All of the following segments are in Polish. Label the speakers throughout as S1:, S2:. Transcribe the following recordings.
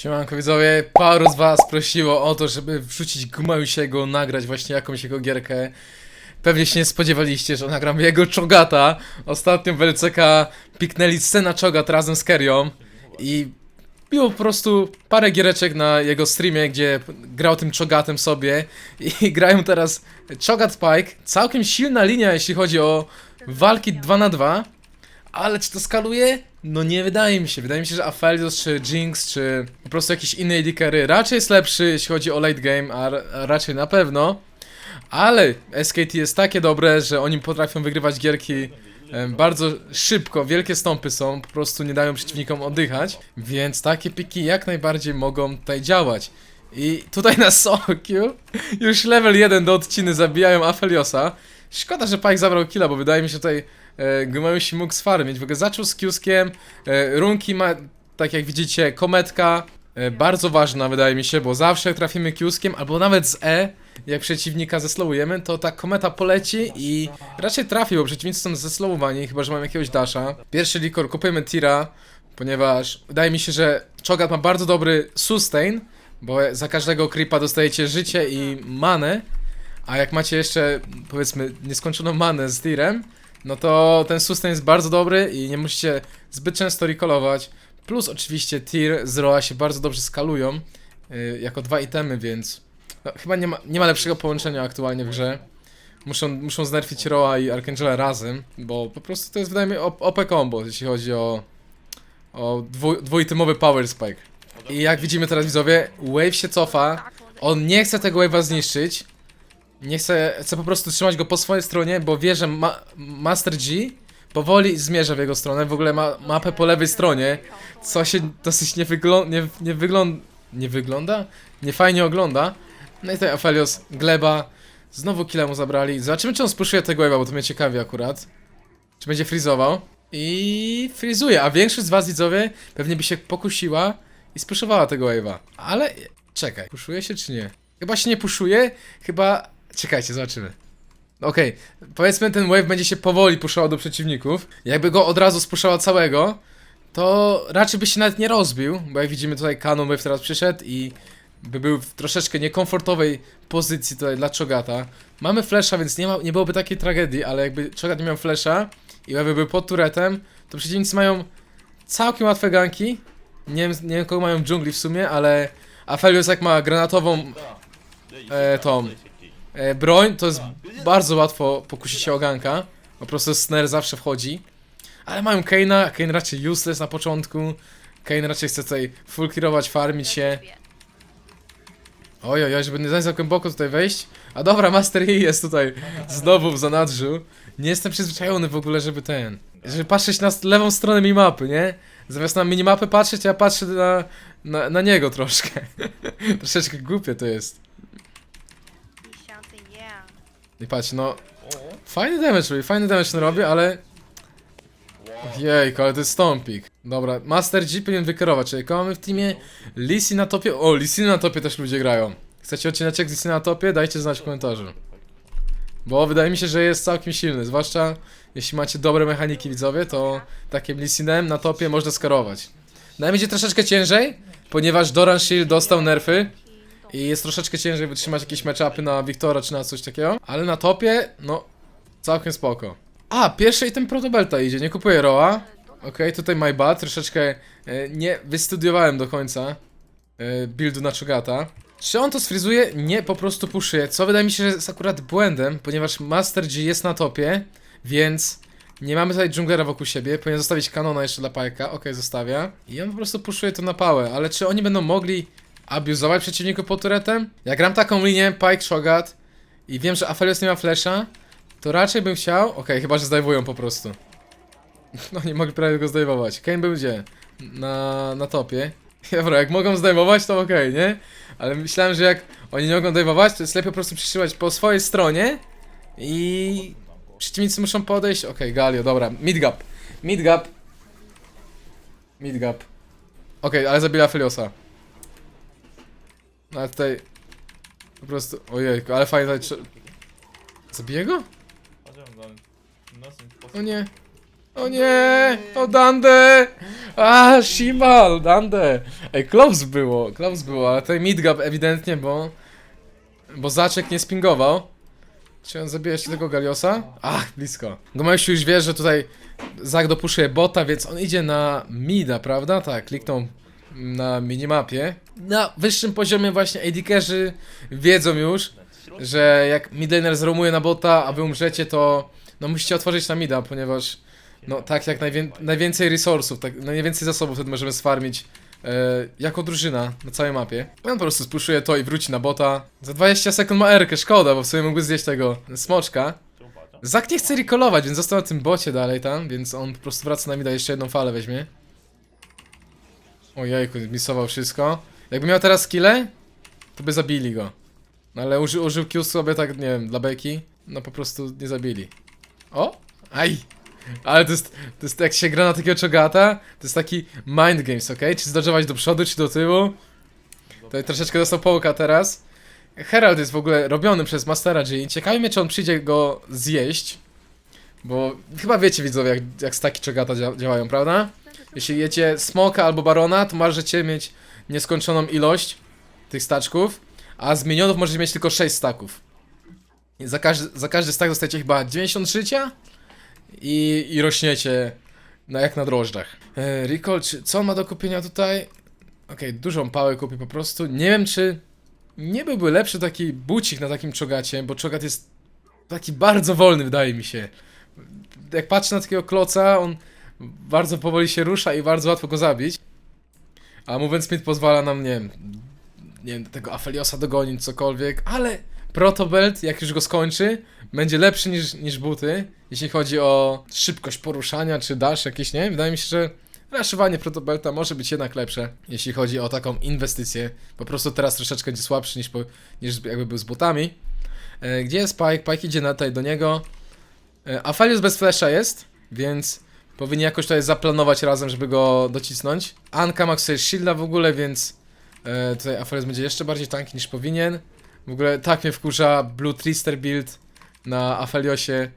S1: Siemanko widzowie, paru z was prosiło o to, żeby wrzucić Gumausiego, nagrać właśnie jakąś jego gierkę. Pewnie się nie spodziewaliście, że nagram jego Czogata. Ostatnio w LCK piknęli scenę Czogat razem z Kerią i było po prostu parę giereczek na jego streamie, gdzie grał tym Czogatem sobie i grają teraz Czogat Pike. Całkiem silna linia, jeśli chodzi o walki 2 na 2 ale czy to skaluje? No nie wydaje mi się. Wydaje mi się, że Aphelios czy Jinx, czy po prostu jakieś inne AD raczej jest lepszy, jeśli chodzi o late game, a, a raczej na pewno. Ale SKT jest takie dobre, że oni potrafią wygrywać gierki bardzo szybko, wielkie stąpy są, po prostu nie dają przeciwnikom oddychać, więc takie piki jak najbardziej mogą tutaj działać. I tutaj na Sokiu już level 1 do odciny zabijają Apheliosa. Szkoda, że Pike zabrał killa, bo wydaje mi się tutaj e, Gumeusi mógł sfarmić. W ogóle zaczął z Kiuskiem, e, runki ma, tak jak widzicie, kometka, e, bardzo ważna wydaje mi się, bo zawsze jak trafimy Kiuskiem, albo nawet z E, jak przeciwnika zeslowujemy, to ta kometa poleci i raczej trafi, bo przeciwnicy są zeslowowani, chyba że mają jakiegoś dasha. Pierwszy likor kupujemy Tira, ponieważ wydaje mi się, że Chogat ma bardzo dobry sustain, bo za każdego creepa dostajecie życie i manę, a jak macie jeszcze, powiedzmy, nieskończoną manę z tirem, no to ten sustain jest bardzo dobry i nie musicie zbyt często recallować. Plus oczywiście tir z Roa się bardzo dobrze skalują yy, jako dwa itemy, więc no, chyba nie ma, nie ma lepszego połączenia aktualnie w grze. Muszą, muszą znerfić Roa i Archangela razem, bo po prostu to jest wydaje mi OP combo, jeśli chodzi o, o dwu, dwuitemowy power spike. I jak widzimy teraz widzowie, Wave się cofa, on nie chce tego Wave'a zniszczyć, nie chce, chce po prostu trzymać go po swojej stronie, bo wie, że ma, Master G powoli zmierza w jego stronę, w ogóle ma mapę po lewej stronie, co się dosyć nie, wyglą nie, nie, nie wygląda? Nie fajnie ogląda. No i tutaj Aphelios, Gleba, znowu killa mu zabrali. Zobaczymy, czy on spuszuje tego wave'a, bo to mnie ciekawi akurat. Czy będzie frizował? I frizuje, a większość z was widzowie pewnie by się pokusiła i spuszowała tego wave'a. Ale czekaj, puszuje się czy nie? Chyba się nie puszuje, chyba... Czekajcie, zobaczymy. Okej, powiedzmy ten wave będzie się powoli puszował do przeciwników. Jakby go od razu spuszczała całego, to raczej by się nawet nie rozbił, bo jak widzimy tutaj Canon Wave teraz przyszedł i by był w troszeczkę niekomfortowej pozycji tutaj dla Chogata. Mamy flasha, więc nie, ma, nie byłoby takiej tragedii, ale jakby Chogat nie miał flasha i Wave był pod turetem, to przeciwnicy mają całkiem łatwe ganki. Nie wiem, nie wiem kogo mają w dżungli w sumie, ale Aphelios jak ma granatową e, tą e, broń, to jest bardzo łatwo pokusić się o ganka. Po prostu snare zawsze wchodzi. Ale mają Kane'a, Kane raczej useless na początku. Kane raczej chce tutaj full clearować, farmić się. Oj, oj, oj, żeby nie za głęboko tutaj wejść. A dobra, Master Yi jest tutaj znowu w zanadrzu. Nie jestem przyzwyczajony w ogóle, żeby ten... Żeby patrzeć na lewą stronę minimapy, nie? Zamiast na minimapy patrzeć, ja patrzę na, na, na niego troszkę. Troszeczkę głupie to jest. I patrz, no... Fajny damage robi, fajny damage robi, ale... Jejku, ale to jest stąpik. Dobra, Master G powinien wykerować, czyli mamy w teamie Lisi na topie. O, Lisi na topie też ludzie grają. Chcecie odcineczek z Lisi na topie? Dajcie znać w komentarzu. Bo wydaje mi się, że jest całkiem silny, zwłaszcza jeśli macie dobre mechaniki widzowie, to takim Lisinem na topie można skarować. No będzie troszeczkę ciężej, ponieważ Doran Shield dostał nerfy, i jest troszeczkę ciężej wytrzymać jakieś matchupy na Wiktora czy na coś takiego, ale na topie, no, całkiem spoko. A, pierwszy item protobelta idzie, nie kupuję Roa. Okej, tutaj my bad, troszeczkę e, nie wystudiowałem do końca e, buildu na Chogata. Czy on to sfrizuje? Nie, po prostu puszuje, co wydaje mi się, że jest akurat błędem, ponieważ Master G jest na topie, więc nie mamy tutaj dżunglera wokół siebie, powinien zostawić kanona jeszcze dla Pajka, okej, zostawia. I on po prostu puszuje to na pałę, ale czy oni będą mogli abuzować przeciwników pod turetem? Jak gram taką linię, Pike, Shogat i wiem, że Aphelios nie ma flesza, to raczej bym chciał, okej, chyba, że zdejmują po prostu. No nie mogli prawie go zdejmować. Kane był gdzie? Na, na topie. Dobra, jak mogą zdejmować, to okej, nie? Ale myślałem, że jak oni nie mogą zdejmować, to jest lepiej po prostu przytrzymać po swojej stronie i przeciwnicy muszą podejść. Okej, Galio, dobra, mid gap. Mid gap. Mid gap. Okej, ale zabila Feliosa. Ale tutaj po prostu, ojejku, ale fajnie tutaj... trze- Zabije go? O nie. O nie! O Dande! A, Shimal, Dande! Ej, close było, close było, ale tutaj midgap ewidentnie, bo... Bo Zaczek nie spingował. Czy on zabija jeszcze tego Galiosa? Ach, blisko. Gomesiu już wie, że tutaj Zak dopuszczuje bota, więc on idzie na mida, prawda? Tak, kliknął na minimapie. Na wyższym poziomie właśnie AD-kerzy wiedzą już, że jak midlaner zromuje na bota, a wy umrzecie, to no musicie otworzyć na mida, ponieważ no tak jak najwię najwięcej resursów, tak, najwięcej zasobów wtedy możemy sfarmić e, jako drużyna na całej mapie. On po prostu spuszuje to i wróci na bota. Za 20 sekund ma erkę, szkoda, bo w sumie mógłby zjeść tego smoczka. Zak nie chce recallować, więc został na tym bocie dalej tam, więc on po prostu wraca na mida, jeszcze jedną falę weźmie. Ojejku, misował wszystko. Jakby miał teraz skillę, to by zabili go. No ale uży, użył Q sobie tak, nie wiem, dla beki, no po prostu nie zabili. O! Aj! Ale to jest, to jest jak się gra na takiego czogata, to jest taki mind games, ok? Czy zdążować do przodu, czy do tyłu? Tutaj troszeczkę dostał połka teraz. Herald jest w ogóle robiony przez Mastera G. Ciekawi mnie, czy on przyjdzie go zjeść. Bo chyba wiecie widzowie, jak, jak staki czogata dzia działają, prawda? Jeśli jecie smoka albo barona, to możecie mieć nieskończoną ilość tych staczków, a z minionów możecie mieć tylko 6 staków. Za każdy, za każdy stak dostajecie chyba 90 życia i, i rośniecie na, jak na drożdżach. E, Recall, czy, co on ma do kupienia tutaj? Okej, dużą pałę kupi po prostu. Nie wiem, czy nie byłby lepszy taki bucik na takim czogacie, bo czogat jest taki bardzo wolny, wydaje mi się. Jak patrzę na takiego kloca, on bardzo powoli się rusza i bardzo łatwo go zabić. A Movement Speed pozwala nam, nie wiem, nie wiem, tego Afeliosa dogonić, cokolwiek, ale Protobelt, jak już go skończy, będzie lepszy niż, niż buty, jeśli chodzi o szybkość poruszania, czy dash jakieś, nie? Wydaje mi się, że raszowanie Protobelta może być jednak lepsze, jeśli chodzi o taką inwestycję. Po prostu teraz troszeczkę będzie słabszy niż, po, niż jakby był z butami. E, gdzie jest Pike? Pike idzie na tutaj do niego. E, bez flasha jest, więc powinni jakoś tutaj zaplanować razem, żeby go docisnąć. Anka ma sobie shielda w ogóle, więc e, tutaj Aphelios będzie jeszcze bardziej tanki niż powinien. W ogóle tak mnie wkurza Blue Trister build na Apheliosie.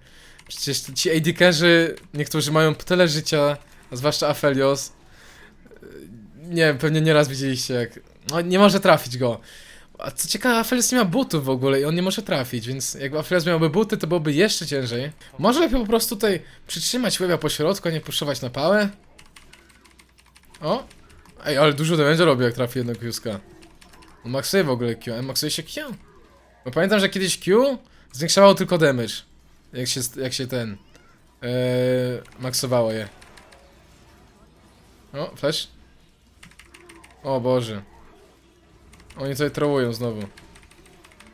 S1: Przecież ci AD-kerzy, niektórzy mają tyle życia, a zwłaszcza Aphelios. E, Nie wiem, pewnie nieraz widzieliście jak... No, nie może trafić go. A co ciekawe, Aphelios nie ma butów w ogóle i on nie może trafić, więc jakby Aphelios miałby buty, to byłoby jeszcze ciężej. Może lepiej po prostu tutaj przytrzymać łebia po środku, a nie puszować na pałę? O! Ej, ale dużo damage robi, jak trafi jedno Qska. On maksuje w ogóle Q, a maksuje się Q. Bo pamiętam, że kiedyś Q zwiększało tylko damage. Jak się, jak się ten... Yy, maksowało je. O, flash. O Boże. Oni tutaj trollują znowu.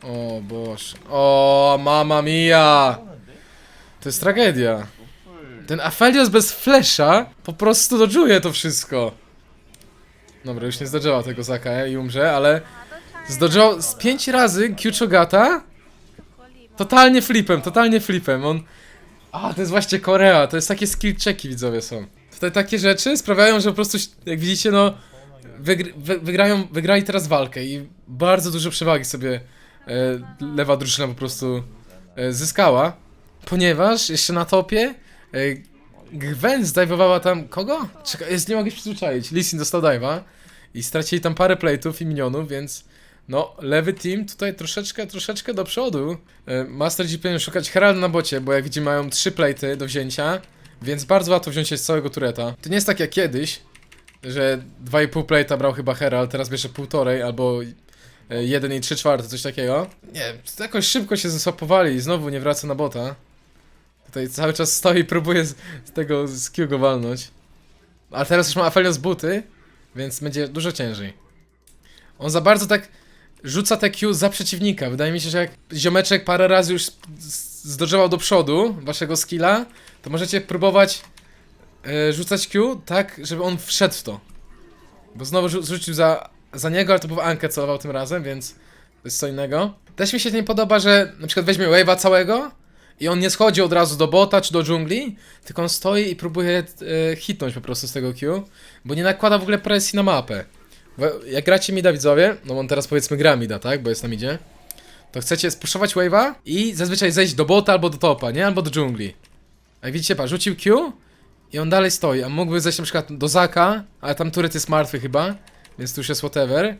S1: O Boże. O, mama mia! To jest tragedia. Ten Aphelios bez flesza po prostu dodżuje to wszystko. Dobra, już nie zdodżował tego Zaka i umrze, ale zdodżował z 5 razy Q-Chogata totalnie flipem, totalnie flipem. On... A, to jest właśnie Korea, to jest takie skill checki widzowie są. Tutaj takie rzeczy sprawiają, że po prostu, jak widzicie, no wy wygrają, wygrali teraz walkę i bardzo dużo przewagi sobie e, lewa drużyna po prostu e, zyskała, ponieważ jeszcze na topie e, Gwen zdajwowała tam kogo? Czekaj, jest, nie mogę się przyzwyczaić. Lisin dostał dive'a i stracili tam parę plate'ów i minionów, więc no, lewy team tutaj troszeczkę, troszeczkę do przodu. E, Master G powinien szukać Heralda na bocie, bo jak widzimy mają trzy plate'y do wzięcia, więc bardzo łatwo wziąć się z całego tureta. To nie jest tak jak kiedyś, że 2,5 plate'a brał chyba Herald, teraz bierze półtorej albo e, 1 i 3 czwarte, coś takiego. Nie, jakoś szybko się zesłapowali i znowu nie wraca na bota. Tutaj cały czas stoi i próbuje z, z tego z Q go walnąć. A teraz już ma Aphelios buty, więc będzie dużo ciężej. On za bardzo tak rzuca te Q za przeciwnika. Wydaje mi się, że jak ziomeczek parę razy już zdążywał do przodu waszego skilla, to możecie próbować e, rzucać Q tak, żeby on wszedł w to. Bo znowu rzu rzucił za, za niego, ale to był Ankę celował tym razem, więc to jest co innego. Też mi się nie podoba, że na przykład weźmie wave'a całego i on nie schodzi od razu do bota czy do dżungli, tylko on stoi i próbuje e, hitnąć po prostu z tego Q, bo nie nakłada w ogóle presji na mapę. Jak gracie mida widzowie, no on teraz powiedzmy gra mida, tak, bo jest na midzie, to chcecie spuszować wave'a i zazwyczaj zejść do bota albo do topa, nie? Albo do dżungli. A jak widzicie, pa, rzucił Q I on dalej stoi, a mógłby zejść na przykład do Zaka, ale tam turet jest martwy chyba, więc tu już jest whatever.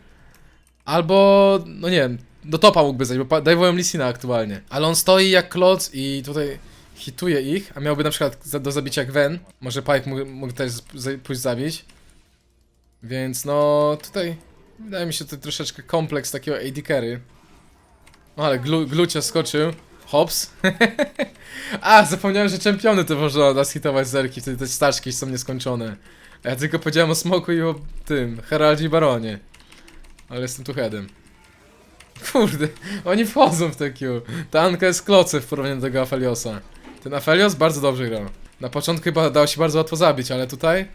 S1: Albo, no nie wiem, do topa mógłby zejść, bo dajwują Lisina aktualnie. Ale on stoi jak kloc i tutaj hituje ich, a miałby na przykład do zabicia Gwen. Może Pike mógł, mógł też pójść zabić. Więc no, tutaj wydaje mi się to troszeczkę kompleks takiego AD carry. O, ale glu, glucia skoczył. Hops. A, zapomniałem, że czempiony to można nas hitować zerki, wtedy te staczki są nieskończone. A ja tylko powiedziałem o Smoku i o tym, Heraldzie i Baronie. Ale jestem tu headem. Kurde, oni wchodzą w te Q. Ta Anka jest kloce w porównaniu do tego Afeliosa. Ten Aphelios bardzo dobrze grał. Na początku chyba dało się bardzo łatwo zabić, ale tutaj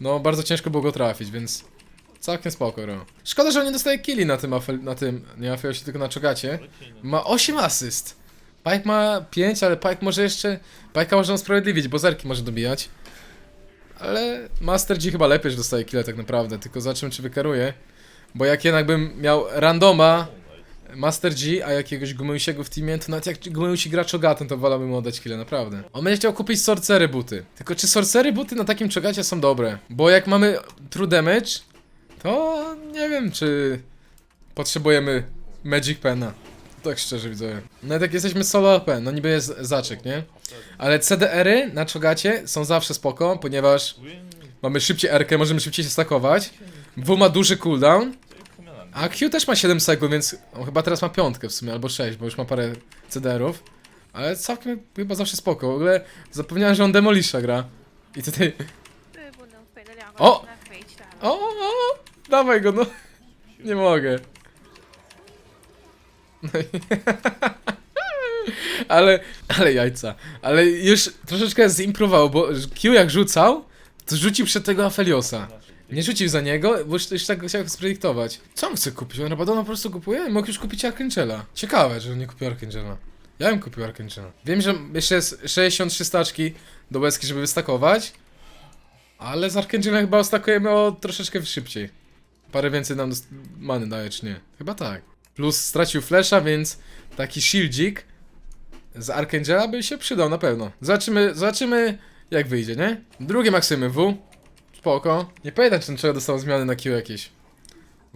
S1: no bardzo ciężko było go trafić, więc całkiem spoko grał. Szkoda, że on nie dostaje killi na tym, Afel, na tym nie Afeliosie, tylko na Czogacie. Ma 8 asyst. Pike ma 5, ale Pike może jeszcze... Pike'a można usprawiedliwić, bo zerki może dobijać. Ale Master G chyba lepiej, że dostaje kile tak naprawdę, tylko zobaczymy czy wykaruje. Bo jak jednak bym miał randoma Master G, a jakiegoś Gumeusiego w teamie, to nawet jak Gumeusi gra Chogatem, to wolałbym oddać kile, naprawdę. On będzie chciał kupić Sorcery buty. Tylko czy Sorcery buty na takim Chogacie są dobre? Bo jak mamy True Damage, to nie wiem czy potrzebujemy Magic Pena. Tak szczerze widzę. No Nawet tak jesteśmy solo AP, no niby jest zaczek, nie? Ale CDR-y na czogacie są zawsze spoko, ponieważ mamy szybciej R-kę, możemy szybciej się stakować. W ma duży cooldown. A Q też ma 7 sekund, więc on chyba teraz ma piątkę w sumie, albo 6, bo już ma parę CDR-ów. Ale całkiem chyba zawsze spoko. W ogóle zapomniałem, że on Demolisha gra. I tutaj... O! O! o! Dawaj go, no. Nie mogę. Ale, ale jajca. Ale już troszeczkę zimprował, bo Q jak rzucał, to rzucił przed tego Afeliosa. Nie rzucił za niego, bo już, już tak chciał spredyktować. Co on chce kupić? On Rabadona po prostu kupuje? Mógł już kupić Archangela. Ciekawe, że on nie kupił Archangela. Ja bym kupił Archangela. Wiem, że jeszcze jest 63 staczki do łezki, żeby wystakować. Ale z Archangelem chyba ostakujemy o troszeczkę szybciej. Parę więcej nam many daje, czy nie? Chyba tak. Plus stracił flesza, więc taki shieldzik z Archangela by się przydał na pewno. Zobaczymy, zobaczymy jak wyjdzie, nie? Drugie maksymy W. Spoko. Nie pamiętam, czy ten człowiek dostał zmiany na Q jakieś.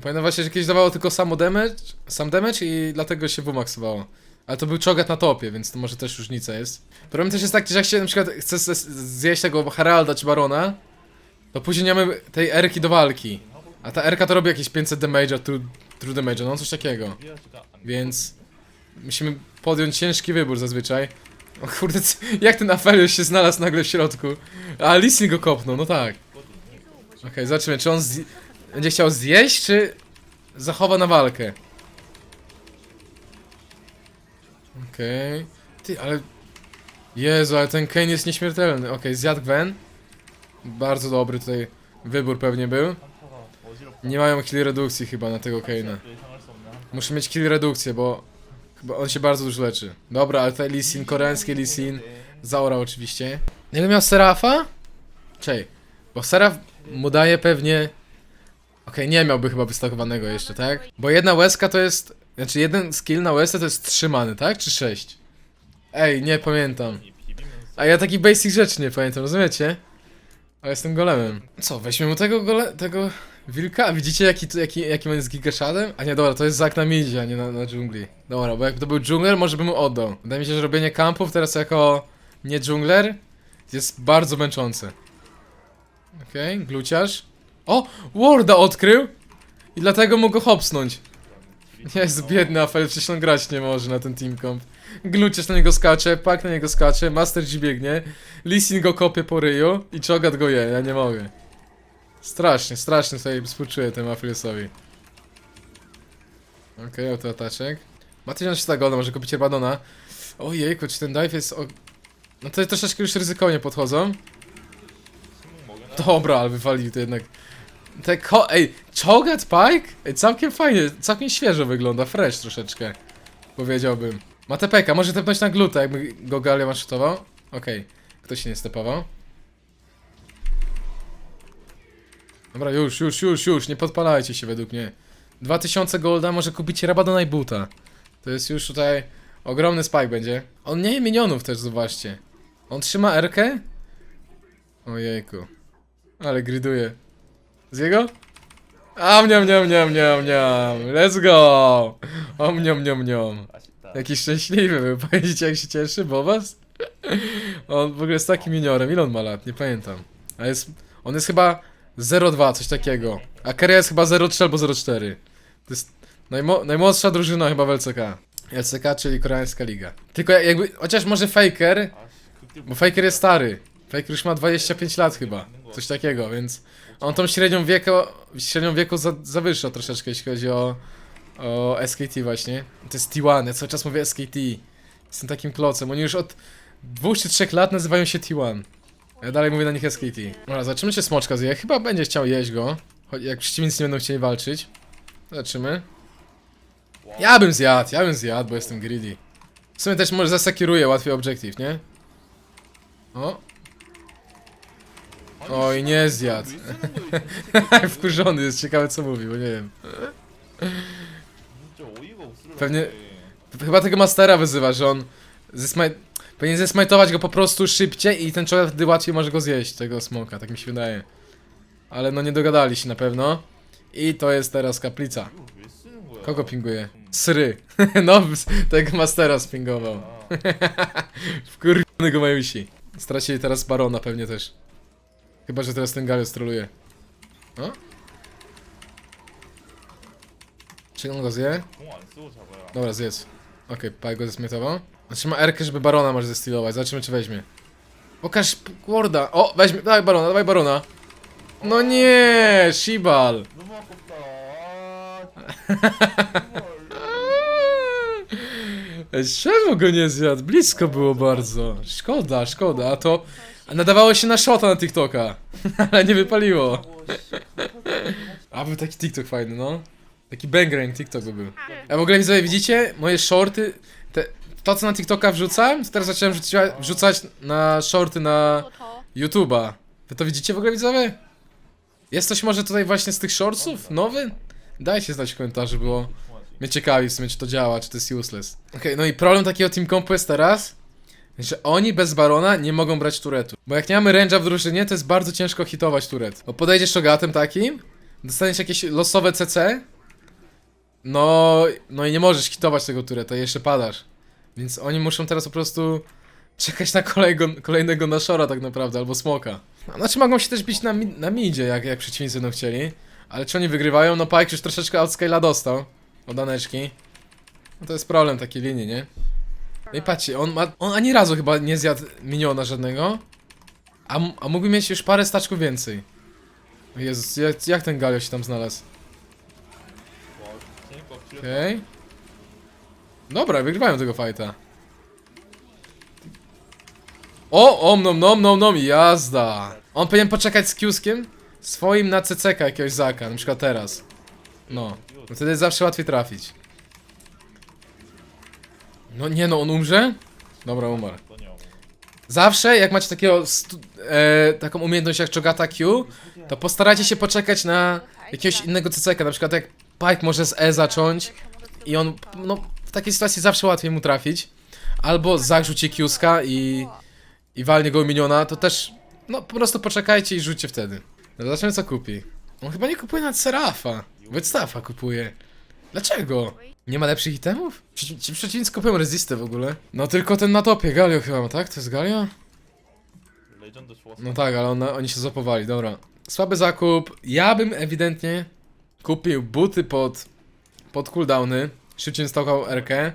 S1: Pamiętam właśnie, że kiedyś dawało tylko samo damage, sam damage i dlatego się W maksowało. Ale to był czogat na topie, więc to może też różnica jest. Problem też jest taki, że jak się na przykład chce zjeść tego Heralda czy Barona, to później nie mamy tej erki do walki. A ta erka to robi jakieś 500 damage'a, true, true damage'a, no coś takiego. Więc musimy podjąć ciężki wybór zazwyczaj. O kurde, jak ten Aphelios się znalazł nagle w środku? A Lissin go kopnął, no tak. Okej, zobaczymy, czy on będzie chciał zjeść, czy zachowa na walkę. Okej. Ty, ale... Jezu, ale ten Kane jest nieśmiertelny. Okej, zjadł Gwen. Bardzo dobry tutaj wybór pewnie był. Nie mają kill redukcji chyba na tego Kane'a. Muszę mieć kill redukcję, bo chyba on się bardzo dużo leczy. Dobra, ale tutaj Lee Sin, koreański Lee Sin. Zaora oczywiście. Jakby miał Serafa? Czej, bo Seraf mu daje pewnie... Okej, nie miałby chyba wystakowanego jeszcze, tak? Bo jedna łezka to jest... Znaczy jeden skill na łezce to jest 3 many, tak? Czy 6? Ej, nie pamiętam. A ja taki basic rzeczy nie pamiętam, rozumiecie? A jestem golemem. Co, weźmy mu tego gole... tego... Wilka? Widzicie jaki, jaki, jaki on jest gigaszadem? A nie, dobra, to jest Zak na midzie, a nie na, na dżungli. Dobra, bo jak to był dżungler, może bym mu oddał. Wydaje mi się, że robienie kampów teraz jako nie dżungler jest bardzo męczące. Okej, gluciarz. O! Warda odkrył! I dlatego mógł go hopsnąć. Jest biedny Afel, przecież on grać nie może na ten team comp. Gluciarz na niego skacze, Pak na niego skacze, Master G biegnie, Lisin go kopie po ryju i Chogat go je, ja nie mogę. Strasznie, strasznie sobie współczuję temu Afiliosowi. Okej, okay, autoataczek. Ma 1300 golda, może kupić Badona. Ojejku, czy ten dive jest... O... No to troszeczkę już ryzykownie podchodzą. Dobra, ale wywalili to jednak. Te ko... Ej, Chogat Pike? Ej, całkiem fajnie, całkiem świeżo wygląda, fresh troszeczkę. Powiedziałbym. Ma TPK, może tepnąć na gluta, jakby go Galia maszutował. Okej, ktoś się nie stepował. Dobra, już, już, już, już, nie podpalajcie się według mnie. 2000 golda może kupić Rabadona i buta. To jest już tutaj ogromny spike będzie. On nie je minionów też, zobaczcie. On trzyma Rkę? Ojejku. Ale griduje. Z jego? A mniam, mniam, mniam, mniam. Let's go!
S2: O mniam, mniam.
S1: Jaki szczęśliwy był, powiedzicie jak się cieszy, bo was? On w ogóle jest takim juniorem, ile on ma lat? Nie pamiętam. A jest, on jest chyba 0-2, coś takiego. A Keria jest chyba 0-3 albo 0-4. To jest najmo najmłodsza drużyna chyba w LCK. LCK, czyli koreańska liga. Tylko jakby, chociaż może Faker, bo Faker jest stary. Faker już ma 25 lat chyba, coś takiego, więc on tą średnią wieku, średnią wieku za, zawyższa troszeczkę, jeśli chodzi o, o SKT właśnie. To jest T1, ja cały czas mówię SKT. Jestem takim klocem, oni już od dwóch czy trzech lat nazywają się T1. Ja dalej mówię na nich jest Dobra, zobaczymy czy smoczka zje. Chyba będzie chciał jeść go. Choć jak przeciwnicy nie będą chcieli walczyć. Zobaczymy. Ja bym zjadł, ja bym zjadł, bo jestem greedy. W sumie też może zasakiruję łatwiej objective, nie? O. Oj, nie zjadł. Wkurzony jest, ciekawe co mówi, bo nie wiem. Pewnie... Chyba tego Mastera wyzywa, że on... This. Powinien zesmajtować go po prostu szybciej i ten człowiek wtedy łatwiej może go zjeść, tego smoka, tak mi się wydaje. Ale no nie dogadali się na pewno. I to jest teraz kaplica. Kogo pinguje? Sry. no, tego mastera spingował. Wkurwionego majusi. Stracili teraz barona pewnie też. Chyba, że teraz ten Galios troluje. No? Czy on go zje? Dobra, zjedz. Okej, okay, Paj go zesmytował. Znaczy ma erkę, żeby barona może zestilować. Zobaczymy, czy weźmie. Pokaż Warda. O, weźmie. Dawaj barona, dawaj barona. No nie, Shibal. Czemu go nie zjadł? Blisko było bardzo. Szkoda, szkoda. A to nadawało się na shota na TikToka. Ale nie wypaliło. A był taki TikTok fajny, no. Taki bangrang TikTok by był. Tak. A w ogóle widzicie? Moje shorty to co na TikToka wrzucałem, to teraz zacząłem wrzucać na shorty na YouTube'a. Wy to widzicie w ogóle widzowie? Jest coś może tutaj właśnie z tych shortsów? Nowy? Dajcie znać w komentarzu, bo mnie ciekawi w sumie czy to działa, czy to jest useless. Okej, no i problem takiego Team Compu jest teraz, że oni bez Barona nie mogą brać turetu. Bo jak nie mamy range'a w drużynie, to jest bardzo ciężko hitować turet. Bo podejdziesz szogatem takim, dostaniesz jakieś losowe CC, no, no i nie możesz hitować tego tureta, jeszcze padasz. Więc oni muszą teraz po prostu czekać na kolejnego, kolejnego naszora tak naprawdę, albo smoka. Znaczy mogą się też bić na, na midzie, jak, jak przeciwnicy no chcieli. Ale czy oni wygrywają? No Pike już troszeczkę outscala dostał od Aneczki. No to jest problem takiej linii, nie? No i patrzcie, on, ma, on ani razu chyba nie zjadł miniona żadnego. A, a mógłby mieć już parę staczków więcej. Jezus, jak, jak ten Galio się tam znalazł? Okej. Okay. Dobra, wygrywają tego fajta. O, om nom nom nom nom, jazda. On powinien poczekać z Kiuskiem swoim na CCK jakiegoś Zaka, na przykład teraz. No, wtedy jest zawsze łatwiej trafić. No nie no, on umrze? Dobra, umarł. Zawsze, jak macie takiego e, taką umiejętność jak Chogata Q, to postarajcie się poczekać na jakiegoś innego CCK, na przykład jak Pike może z E zacząć i on, no, takiej sytuacji zawsze łatwiej mu trafić. Albo zarzuci Kiuska i, i walnie go miniona, to też, no po prostu poczekajcie i rzućcie wtedy. No, co kupi. On chyba nie kupuje nad Serafa. Wystafa kupuje. Dlaczego? Nie ma lepszych itemów? Ci przeciwnicy kupują rezistę w ogóle. No tylko ten na topie, Galio chyba, tak? To jest Galio? No tak, ale oni się zapowali, dobra. Słaby zakup. Ja bym ewidentnie kupił buty pod, pod cooldowny szybciej stałkał Erkę.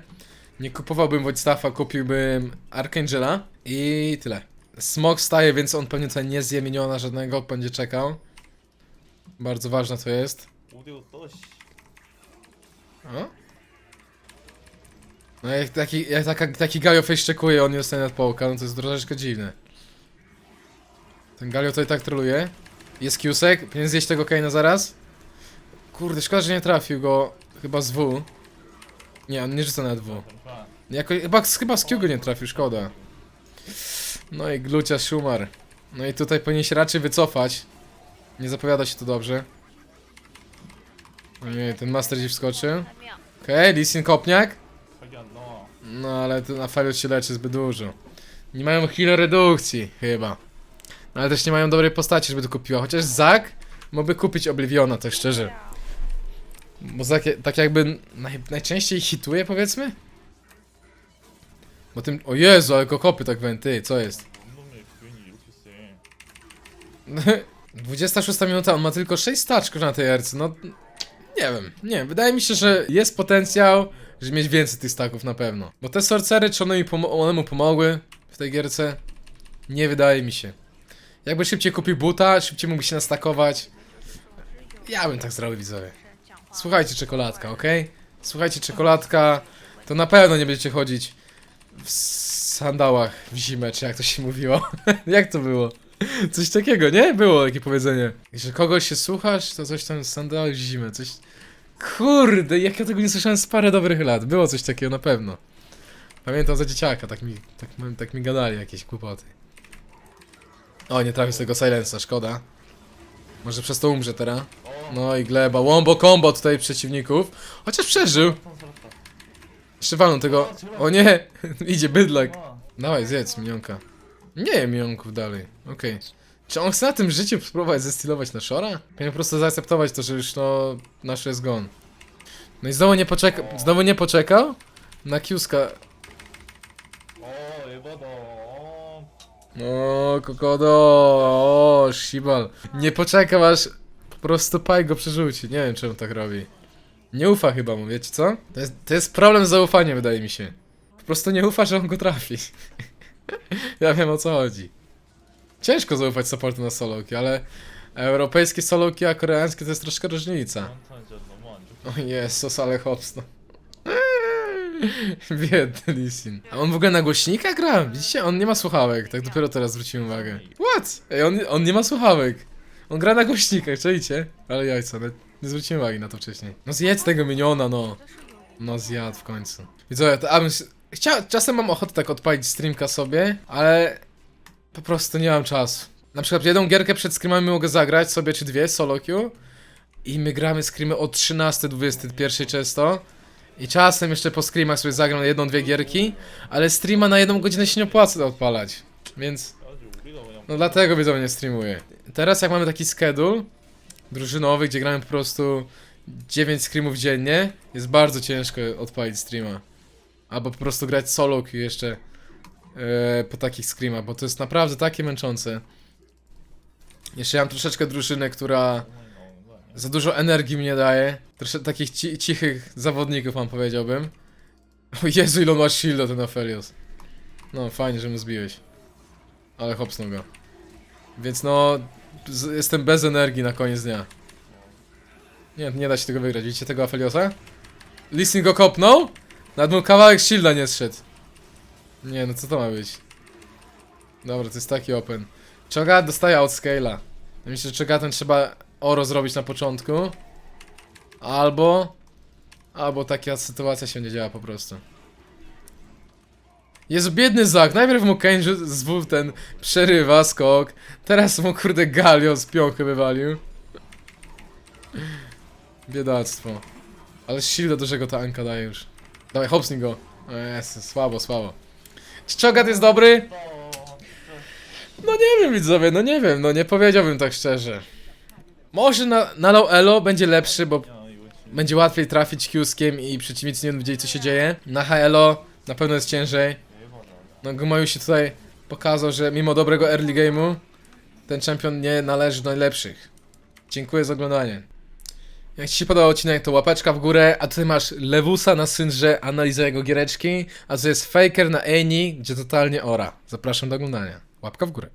S1: Nie kupowałbym Wojstafa, kupiłbym Archangela i tyle. Smok staje, więc on pewnie tutaj nie zje miniona żadnego, będzie czekał. Bardzo ważne to jest. O? No jak taki, jak taka, taki Galio face checkuje, on nie dostanie nad połka, no to jest troszeczkę dziwne. Ten Galio tutaj tak troluje. Jest kiusek, powinien zjeść tego Kane'a zaraz. Kurde, szkoda, że nie trafił go chyba z W. Nie, on nie rzuca na
S2: dwu.
S1: Jako, chyba, chyba z Q go nie trafił, szkoda. No i glucia Szumar. No i tutaj powinien się raczej wycofać. Nie zapowiada się to dobrze. No nie, ten master gdzieś
S3: wskoczy.
S1: Okej, okay, Lisin kopniak. No ale na Afelius się leczy zbyt dużo. Nie mają heal redukcji, chyba. No ale też nie mają dobrej postaci, żeby to kupiła. Chociaż Zak mógłby kupić Obliviona, tak szczerze. Bo tak, jakby naj, najczęściej hituje, powiedzmy? Bo tym... O Jezu, ale kokopy tak węty, ty, co jest? 26 minuta, on ma tylko 6 staczków na tej RC, no... Nie wiem, nie wydaje mi się, że jest potencjał, żeby mieć więcej tych staków na pewno. Bo te sorcery, czy one, mi pomo one mu pomogły w tej gierce? Nie wydaje mi się. Jakby szybciej kupił buta, szybciej mógłby się nastakować. Ja bym tak zrobił, widzowie. Słuchajcie, czekoladka, ok? Słuchajcie, czekoladka, to na pewno nie będziecie chodzić w sandałach w zimę, czy jak to się mówiło. jak to było? Coś takiego, nie? Było takie powiedzenie. Że kogoś się słuchasz, to coś tam sandałach w zimę, coś... Kurde, jak ja tego nie słyszałem z parę dobrych lat. Było coś takiego na pewno. Pamiętam za dzieciaka, tak mi, tak, tak mi gadali jakieś kłopoty. O, nie trafię z tego silensa, szkoda. Może przez to umrze teraz. No i gleba, łombo combo tutaj przeciwników. Chociaż przeżył. Jeszcze walną tego... O nie! Idzie bydlak. Dawaj, zjedz minionka. Nie minionków dalej. Okej. Okay. Czy on chce na tym życiu spróbować zestilować na Shora? Powinien po prostu zaakceptować to, że już no... Nasz jest gone. No i znowu nie poczekał... Znowu nie poczekał? Na Kiuska. O, Kokodo! O, Shibal. Nie poczekał aż po prostu Paj go przerzuci. Nie wiem, czemu tak robi. Nie ufa chyba mu, wiecie co? To jest, to jest problem z zaufaniem, wydaje mi się. Po prostu nie ufa, że on go trafi. ja wiem o co chodzi. Ciężko zaufać supportu na soloki, ale europejskie soloki a koreańskie to jest troszkę różnica. O Jezus, ale hopsno. Biedny Lisin. A on w ogóle na głośnika gra? Widzicie? On nie ma słuchawek, tak dopiero teraz zwróciłem uwagę. What? Ej, on, on nie ma słuchawek. On gra na głośnikach, czajcie? Ale jajca, nie, nie zwróciłem uwagi na to wcześniej. No zjedz tego miniona, no. No zjadł w końcu. I co, ja to, a. Chcia, czasem mam ochotę tak odpalić streamka sobie, ale... Po prostu nie mam czasu. Na przykład jedną gierkę przed screamami mogę zagrać sobie, czy dwie, solo queue. I my gramy screamy o 13, 21 często. I czasem jeszcze po screamach sobie zagram jedną, dwie gierki, ale streama na jedną godzinę się nie opłaca odpalać. Więc... No dlatego widzę, nie streamuję. Teraz jak mamy taki schedule drużynowy, gdzie gramy po prostu 9 screamów dziennie, jest bardzo ciężko odpalić streama. Albo po prostu grać solo queue jeszcze yy, po takich screamach, bo to jest naprawdę takie męczące. Jeszcze ja mam troszeczkę drużyny, która za dużo energii mnie daje. Troszeczkę takich ci cichych zawodników mam, powiedziałbym. O Jezu, ile on ma shielda ten Aphelios. No, fajnie, że mu zbiłeś. Ale hopsnął go. Więc no, jestem bez energii na koniec dnia. Nie, nie da się tego wygrać. Widzicie tego Apheliosa? Listing go kopnął? Nawet mu kawałek shielda nie zszedł. Nie, no co to ma być? Dobra, to jest taki open. Chogat dostaje outscale'a. Myślę, że Chogatem trzeba oro zrobić na początku. Albo... Albo taka sytuacja się nie działa po prostu. Jest biedny Zak. Najpierw mu Kane zwół ten przerywa skok. Teraz mu kurde Galio z piąchy wywalił. Biedactwo. Ale shielda ta Anka daje już. Dawaj, hopsnij go. Jest, słabo, słabo. Szczogat jest dobry? No nie wiem widzowie, no nie wiem, no nie powiedziałbym tak szczerze. Może na, na low elo będzie lepszy, bo będzie łatwiej trafić kiuskiem i przeciwnicy nie będą wiedzieli co się dzieje. Na high elo na pewno jest ciężej. No Gumayu się tutaj pokazał, że mimo dobrego early game'u ten champion nie należy do najlepszych. Dziękuję za oglądanie. Jak Ci się podobał odcinek, to łapeczka w górę, a tutaj masz Lewusa na Syndrze, analiza jego giereczki, a tu jest Faker na Eni, gdzie totalnie ora. Zapraszam do oglądania. Łapka w górę.